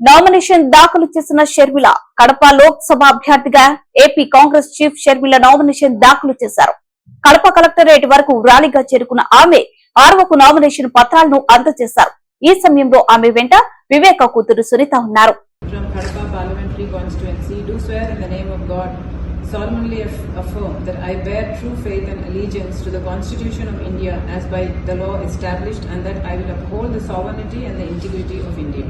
Nomination దాఖలు చేసిన షర్మిల కడప లోక్సభ అభ్యర్థిగా AP Congress chief Sharmila nomination దాఖలు చేశారు కడప కలెక్టరేట్ వరకు ర్యాలీగా చేరుకున్న ఆమె ఆర్వకు నామినేషన్ పత్రాలను అందజేశారు ఈ సమయంలో ఆమె వెంట వివేక కూతురు సునీత ఉన్నారు solemnly affirm that I bear true faith and allegiance to the Constitution of India as by the law established and that I will uphold the sovereignty and the integrity of India.